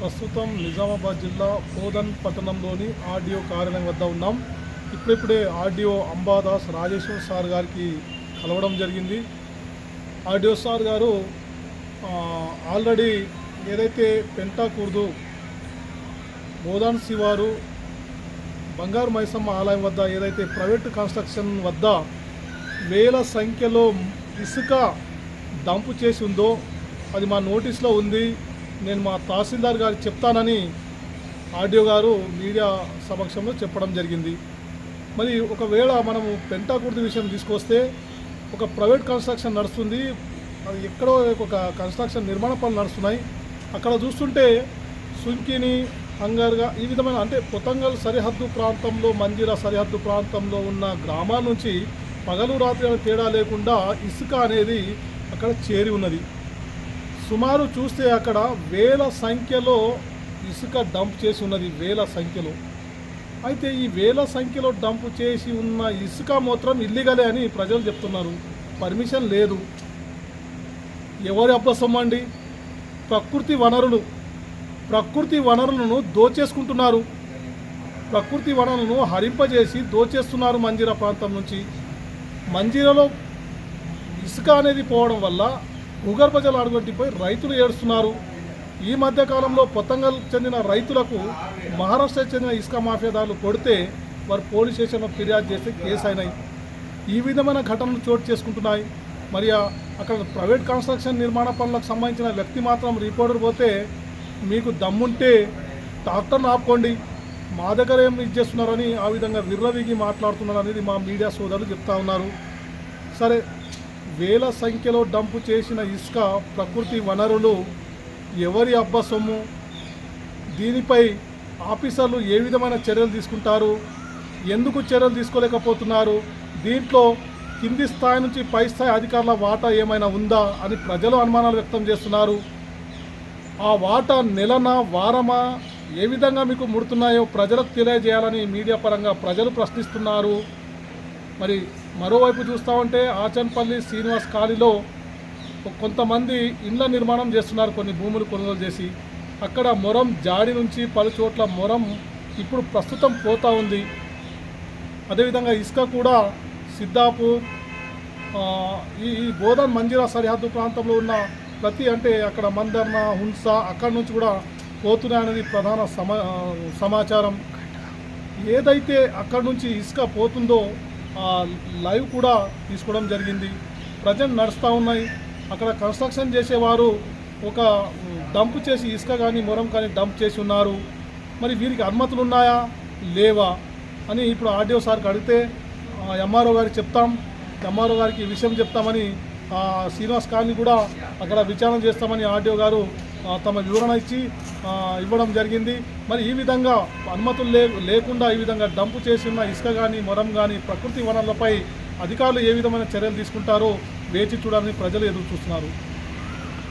ప్రస్తుతం నిజామాబాద్ జిల్లా కోదన్ పట్టణంలోని ఆర్డీఓ కార్యాలయం వద్ద ఉన్నాం. ఇప్పుడిప్పుడే ఆర్డీఓ అంబాదాస్ రాజేశ్వర్ సార్ గారికి కలవడం జరిగింది. ఆర్డీఓ సార్ గారు ఆల్రెడీ ఏదైతే పెంటాకుర్దు బోధాన్ శివారు బంగారు మైసమ్మ ఆలయం వద్ద ఏదైతే ప్రైవేట్ కన్స్ట్రక్షన్ వద్ద వేల సంఖ్యలో ఇసుక డంపు చేసి ఉందో అది మా నోటీస్లో ఉంది. నేను మా తహసీల్దార్ గారు చెప్తానని ఆర్డీఓ గారు మీడియా సమక్షంలో చెప్పడం జరిగింది. మరి ఒకవేళ మనము పెంటాకుర్తి విషయం తీసుకొస్తే ఒక ప్రైవేట్ కన్స్ట్రక్షన్ నడుస్తుంది. అది ఎక్కడో ఒక కన్స్ట్రక్షన్ నిర్మాణ పనులు నడుస్తున్నాయి. అక్కడ చూస్తుంటే సుంకిని హంగర్గా ఈ విధమైన అంటే పొతంగల్ సరిహద్దు ప్రాంతంలో మందిర సరిహద్దు ప్రాంతంలో ఉన్న గ్రామాల నుంచి పగలు రాత్రి అనే తేడా లేకుండా ఇసుక అనేది అక్కడ చేరి ఉన్నది. సుమారు చూస్తే అక్కడ వేల సంఖ్యలో ఇసుక డంప్ చేసి ఉన్నది వేల సంఖ్యలో. అయితే ఈ వేల సంఖ్యలో డంప్ చేసి ఉన్న ఇసుక మాత్రం ఇల్లీగలే అని ప్రజలు చెప్తున్నారు. పర్మిషన్ లేదు. ఎవరి అభ్యసం అండి? ప్రకృతి వనరులు. ప్రకృతి వనరులను దోచేసుకుంటున్నారు. ప్రకృతి వనరులను హరింపజేసి దోచేస్తున్నారు మంజీరా ప్రాంతం నుంచి. మంజీరాలో ఇసుక అనేది పోవడం వల్ల భూగర్భ జలం అడుగంటిపోయి రైతులు ఏడుస్తున్నారు. ఈ మధ్యకాలంలో పొత్తంగల్ చెందిన రైతులకు మహారాష్ట్ర చెందిన ఇసుక మాఫియాదారులు కొడితే వారు పోలీస్ స్టేషన్లో ఫిర్యాదు చేస్తే కేసు అయినాయి. ఈ విధమైన ఘటనలు చోటు చేసుకుంటున్నాయి. మరి అక్కడ ప్రైవేట్ కన్స్ట్రక్షన్ నిర్మాణ పనులకు సంబంధించిన వ్యక్తి మాత్రం రిపోర్టర్ పోతే మీకు దమ్ముంటే డాక్టర్ని ఆపుకోండి. మా దగ్గర ఏం ఇచ్చేస్తున్నారని ఆ విధంగా విర్రవీగి మాట్లాడుతున్నారు అనేది మా మీడియా సోదరులు చెప్తా ఉన్నారు. సరే వేల సంఖ్యలో డంపు చేసిన ఇసుక ప్రకృతి వనరులు ఎవరి అబ్బ సొమ్ము? దీనిపై ఆఫీసర్లు ఏ విధమైన చర్యలు తీసుకుంటారు? ఎందుకు చర్యలు తీసుకోలేకపోతున్నారు? దీంట్లో కింది స్థాయి నుంచి పై స్థాయి అధికారుల వాటా ఏమైనా ఉందా అని ప్రజలు అనుమానాలు వ్యక్తం చేస్తున్నారు. ఆ వాటా నెలనా వారమా? ఏ విధంగా మీకు ముడుతున్నాయో ప్రజలకు తెలియజేయాలని మీడియా పరంగా ప్రజలు ప్రశ్నిస్తున్నారు. మరి మరోవైపు చూస్తామంటే ఆచన్పల్లి శ్రీనివాస్ కాలనీలో కొంతమంది ఇండ్ల నిర్మాణం చేస్తున్నారు కొన్ని భూములు కొనుగోలు చేసి. అక్కడ మొరం జాడి నుంచి పలు చోట్ల మొరం ఇప్పుడు ప్రస్తుతం పోతా ఉంది. అదేవిధంగా ఇసుక కూడా సిద్ధాపు ఈ ఈ బోధన్ మంజిరా సరిహద్దు ప్రాంతంలో ఉన్న ప్రతి అంటే అక్కడ మందర్న హున్స అక్కడి నుంచి కూడా పోతున్నాయి అనేది ప్రధాన సమా సమాచారం. ఏదైతే అక్కడి నుంచి ఇసుక పోతుందో లైవ్ కూడా తీసుకోవడం జరిగింది. ప్రజెంట్ నడుస్తూ ఉన్నాయి. అక్కడ కన్స్ట్రక్షన్ చేసేవారు ఒక డంప్ చేసి ఇసుక కానీ మొరం కానీ డంప్ చేసి ఉన్నారు. మరి వీరికి అనుమతులు ఉన్నాయా? లేవా? అని ఇప్పుడు ఆర్డీఓ సార్కి అడిగితే ఎంఆర్ఓ గారికి చెప్తాం. ఎంఆర్ఓ గారికి విషయం చెప్తామని శ్రీనివాస్ ఖాన్ని కూడా అక్కడ విచారణ చేస్తామని ఆర్డీఓ గారు తమ వివరణ ఇచ్చి ఇవ్వడం జరిగింది. మరి ఈ విధంగా అనుమతులు లే లేకుండా ఈ విధంగా డంపు చేసిన ఇసుక కానీ మొరం కానీ ప్రకృతి వనరులపై అధికారులు ఏ విధమైన చర్యలు తీసుకుంటారో వేచి చూడాలని ప్రజలు ఎదురు చూస్తున్నారు.